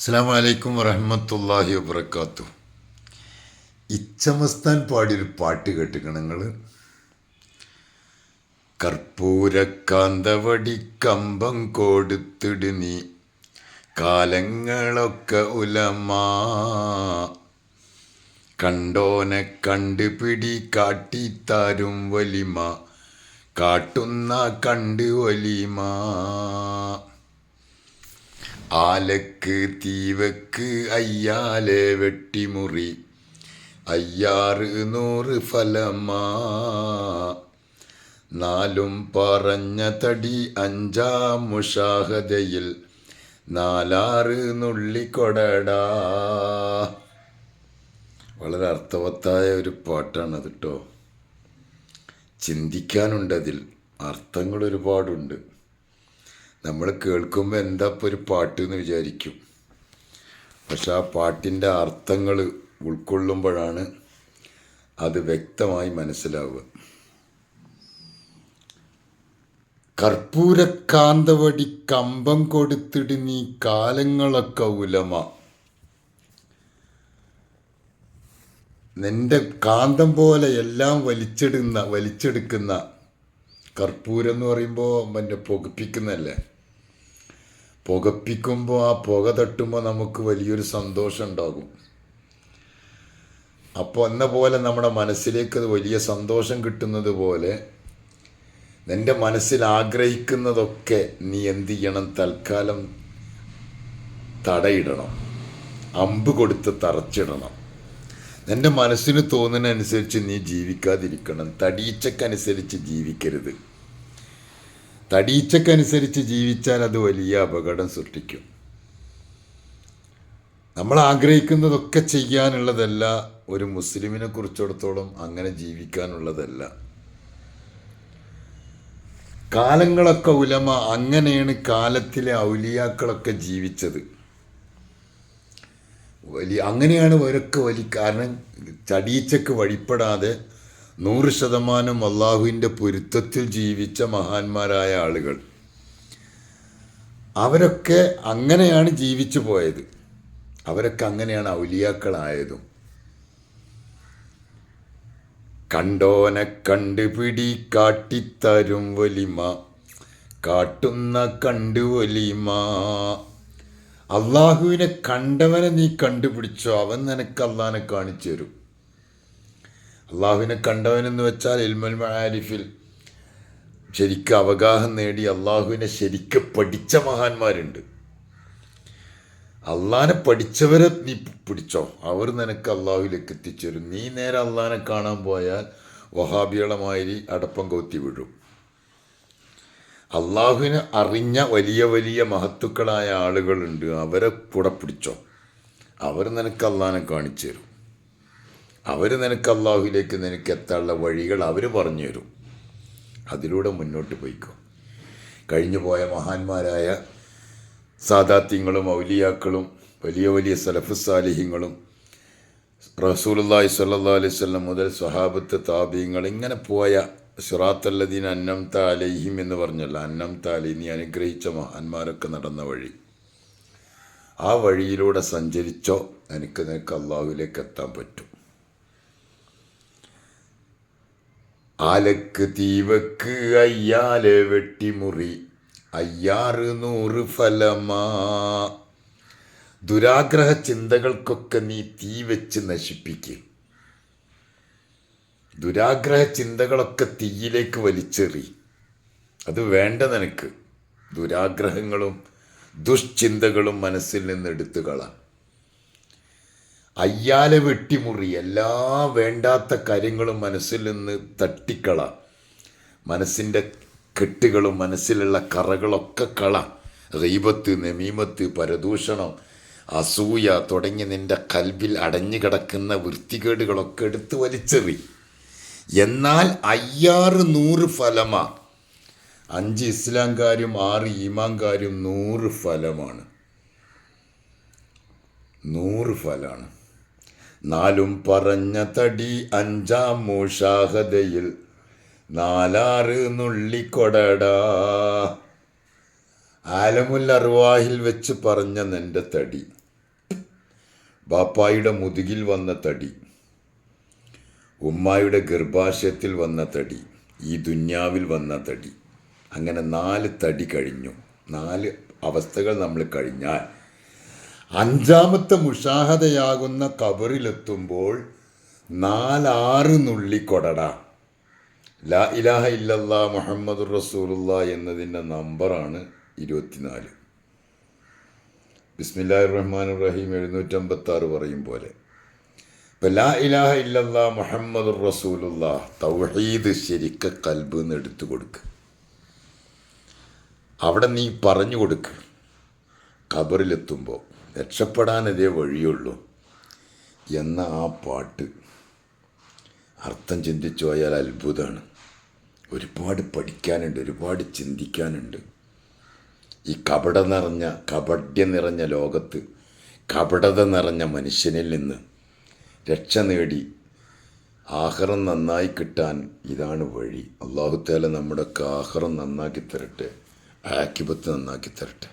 അസ്സാം വലൈക്കും വറഹമത്തല്ലാഹി വബർക്കാത്തു ഇച്ചമസ്താൻ പാടിയൊരു പാട്ട് കേട്ടിക്കണം നിങ്ങൾ കർപ്പൂരക്കാന്തവടി കമ്പം കൊടുത്തിട് നീ കാലങ്ങളൊക്കെ ഉലമാ. കണ്ടോനെ കണ്ടുപിടി കാട്ടിത്താരും വലിമ കാട്ടുന്ന കണ്ട് വലിമ. ആലക്ക് തീവക്ക് അയ്യാലെ വെട്ടിമുറി. അയ്യാറ് നൂറ് ഫലമാ. നാലും പറഞ്ഞ തടി അഞ്ചാം മുഷാഹതയിൽ നാലാറ് നുള്ളിക്കൊടടാ വളരെ അർത്ഥവത്തായ ഒരു പാട്ടാണ് പാട്ടാണത് കേട്ടോ ചിന്തിക്കാനുണ്ട് അതിൽ അർത്ഥങ്ങൾ ഒരുപാടുണ്ട് നമ്മൾ കേൾക്കുമ്പോൾ എന്താ ഇപ്പോൾ ഒരു പാട്ട് എന്ന് വിചാരിക്കും. പക്ഷെ ആ പാട്ടിന്റെ അർത്ഥങ്ങൾ ഉൾക്കൊള്ളുമ്പോഴാണ് അത് വ്യക്തമായി മനസ്സിലാവുക. കർപ്പൂരക്കാന്തവടി കമ്പം കൊടുത്തിട്ട് നീ കാലങ്ങളൊക്കെ ഉലമ നിന്റെ കാന്തം പോലെ എല്ലാം വലിച്ചെടുന്ന വലിച്ചെടുക്കുന്ന കർപ്പൂരം എന്ന് പറയുമ്പോൾ മറ്റേ പുകപ്പിക്കുന്നല്ലേ പുകപ്പിക്കുമ്പോൾ ആ പുക തട്ടുമ്പോൾ നമുക്ക് വലിയൊരു സന്തോഷം ഉണ്ടാകും. അപ്പോൾ എന്ന പോലെ നമ്മുടെ മനസ്സിലേക്ക് അത് വലിയ സന്തോഷം കിട്ടുന്നത് പോലെ നിന്റെ മനസ്സിൽ ആഗ്രഹിക്കുന്നതൊക്കെ നീ എന്ത് ചെയ്യണം? തൽക്കാലം തടയിടണം. അമ്പ് കൊടുത്ത് തറച്ചിടണം. നിന്റെ മനസ്സിന് തോന്നുന്നതനുസരിച്ച് നീ ജീവിക്കാതിരിക്കണം. തടീച്ചക്കനുസരിച്ച് ജീവിക്കരുത്. തടീച്ചക്കനുസരിച്ച് ജീവിച്ചാൽ അത് വലിയ അപകടം സൃഷ്ടിക്കും. നമ്മൾ ആഗ്രഹിക്കുന്നതൊക്കെ ചെയ്യാനുള്ളതല്ല ഒരു മുസ്ലിമിനെ കുറിച്ചിടത്തോളം അങ്ങനെ ജീവിക്കാനുള്ളതല്ല. കാലങ്ങളൊക്കെ ഉലമ അങ്ങനെയാണ് കാലത്തിലെ ഔലിയാക്കളൊക്കെ ജീവിച്ചത്. വലിയ അങ്ങനെയാണ് ഇവരൊക്കെ വലിയ കാരണം ചടീച്ചക്ക് വഴിപ്പെടാതെ നൂറ് ശതമാനം അള്ളാഹുവിന്റെ പൊരുത്തത്തിൽ ജീവിച്ച മഹാന്മാരായ ആളുകൾ. അവരൊക്കെ അങ്ങനെയാണ് ജീവിച്ചു പോയത്. അവരൊക്കെ അങ്ങനെയാണ് ഔലിയാക്കളായതും. കണ്ടോനെ കണ്ടുപിടി കാട്ടിത്തരും വലിമ കാട്ടുന്ന കണ്ടു വലിമ. അള്ളാഹുവിനെ കണ്ടവനെ നീ കണ്ടുപിടിച്ചോ അവൻ നിനക്ക് അള്ളാഹനെ കാണിച്ചു തരും. അള്ളാഹുവിനെ കണ്ടവനെന്ന് വെച്ചാൽ ഇൽമുൽ മഹാരിഫിൽ. ശരിക്കും അവഗാഹം നേടി അള്ളാഹുവിനെ ശരിക്കും പഠിച്ച മഹാന്മാരുണ്ട്. അള്ളാഹനെ പഠിച്ചവരെ നീ പിടിച്ചോ. അവർ നിനക്ക് അള്ളാഹുവിലേക്ക് എത്തിച്ചേരും നീ നേരെ അള്ളാഹനെ കാണാൻ പോയാൽ വഹാബികളമാതിരി അടപ്പം കൊത്തി വിടും. അള്ളാഹുവിനെ അറിഞ്ഞ വലിയ വലിയ മഹത്തുക്കളായ ആളുകളുണ്ട്. അവരെ കൂടെ പിടിച്ചോ. അവർ നിനക്ക് അള്ളാഹനെ കാണിച്ചു തരും. അവർ നിനക്ക് അള്ളാഹുലേക്ക് നിനക്ക് എത്താനുള്ള വഴികൾ അവർ പറഞ്ഞു തരും. അതിലൂടെ മുന്നോട്ട് പോയിക്കോ. കഴിഞ്ഞു പോയ മഹാന്മാരായ സാദാത്യങ്ങളും ഔലിയാക്കളും വലിയ വലിയ സലഫ് സാലിഹ്യങ്ങളും റസൂലുല്ലാഹി സല്ലാ അലൈഹി വസല്ലം മുതൽ സ്വഹാബത്ത് താബീങ്ങൾ ഇങ്ങനെ പോയ സിറാത്തല്ലദീൻ അന്നം താലൈഹിം എന്ന് പറഞ്ഞല്ല. അന്നം താലി നീ അനുഗ്രഹിച്ച മഹാന്മാരൊക്കെ നടന്ന വഴി. ആ വഴിയിലൂടെ സഞ്ചരിച്ചോ എനിക്ക് നിനക്ക് അള്ളാഹുവിലേക്ക് എത്താൻ പറ്റും. ആലക്ക് തീവക്ക് അയ്യാലെ വെട്ടിമുറി അയ്യാറ് നൂറ് ഫലമാ. ദുരാഗ്രഹ ചിന്തകൾക്കൊക്കെ നീ തീ വെച്ച് നശിപ്പിക്കും. ദുരാഗ്രഹ ചിന്തകളൊക്കെ തീയിലേക്ക് വലിച്ചെറി. അത് വേണ്ട നിനക്ക്. ദുരാഗ്രഹങ്ങളും ദുഷ്ചിന്തകളും മനസ്സിൽ നിന്ന് എടുത്തു കളാം. അയ്യാലെ വെട്ടിമുറി. എല്ലാ വേണ്ടാത്ത കാര്യങ്ങളും മനസ്സിൽ നിന്ന് തട്ടിക്കള. മനസ്സിന്റെ കെട്ടുകളും മനസ്സിലുള്ള കറകളൊക്കെ കള. റീബത്ത് നമീമത്ത് പരദൂഷണം അസൂയ തുടങ്ങി നിന്റെ കൽവിൽ അടഞ്ഞു കിടക്കുന്ന വൃത്തികേടുകളൊക്കെ എടുത്ത് വലിച്ചെറി. എന്നാൽ അയ്യാറ് നൂറ് ഫലമ. അഞ്ച് ഇസ്ലാംകാരും ആറ് ഈമാങ്കാരും നൂറ് ഫലമാണ്. നൂറ് ഫലമാണ് നാലും പറഞ്ഞ തടി അഞ്ചാം മൂഷാഹതയിൽ നാലാറ് നുള്ളിക്കൊടടാ. ആലമുൽ അർവാഹിൽ വെച്ച് പറഞ്ഞ നിന്റെ തടി. ബാപ്പായുടെ മുതുകിൽ വന്ന തടി. ഉമ്മായുടെ ഗർഭാശയത്തിൽ വന്ന തടി. ഈ ദുന്യാവിൽ വന്ന തടി. അങ്ങനെ നാല് തടി കഴിഞ്ഞു. നാല് അവസ്ഥകൾ നമ്മൾ കഴിഞ്ഞാൽ അഞ്ചാമത്തെ മുഷാഹതയാകുന്ന കബറിലെത്തുമ്പോൾ നാലാറ് നുള്ളിക്കൊടട ലാ ഇലാഹ ഇല്ലല്ലാ മുഹമ്മദ് റസൂലുള്ള എന്നതിന്റെ നമ്പറാണ് ഇരുപത്തിനാല്. ബിസ്മില്ലാ റഹ്മാൻ റഹീം എഴുന്നൂറ്റമ്പത്താറ് പറയും പോലെ. ഇപ്പം ലാ ഇലാഹ ഇല്ലല്ലാ മുഹമ്മദ് റസൂലുള്ള തൗഹീദ് ശരിക്ക കൽബ് എന്ന് എടുത്തു കൊടുക്ക്. അവിടെ നീ പറഞ്ഞു കൊടുക്ക് ഖബറിലെത്തുമ്പോൾ രക്ഷപ്പെടാനതേ വഴിയുള്ളൂ എന്ന ആ പാട്ട് അർത്ഥം ചിന്തിച്ചു പോയാൽ അത്ഭുതമാണ്. ഒരുപാട് പഠിക്കാനുണ്ട് ഒരുപാട് ചിന്തിക്കാനുണ്ട്. ഈ കപട നിറഞ്ഞ കപട്യം നിറഞ്ഞ ലോകത്ത് കപടത നിറഞ്ഞ മനുഷ്യനിൽ നിന്ന് രക്ഷ നേടി ആഹാരം നന്നായി കിട്ടാൻ ഇതാണ് വഴി. അള്ളാഹുത്തേല നമ്മുടെയൊക്കെ ആഹാരം നന്നാക്കി തരട്ടെ ആക്കിപത്ത് നന്നാക്കി തരട്ടെ.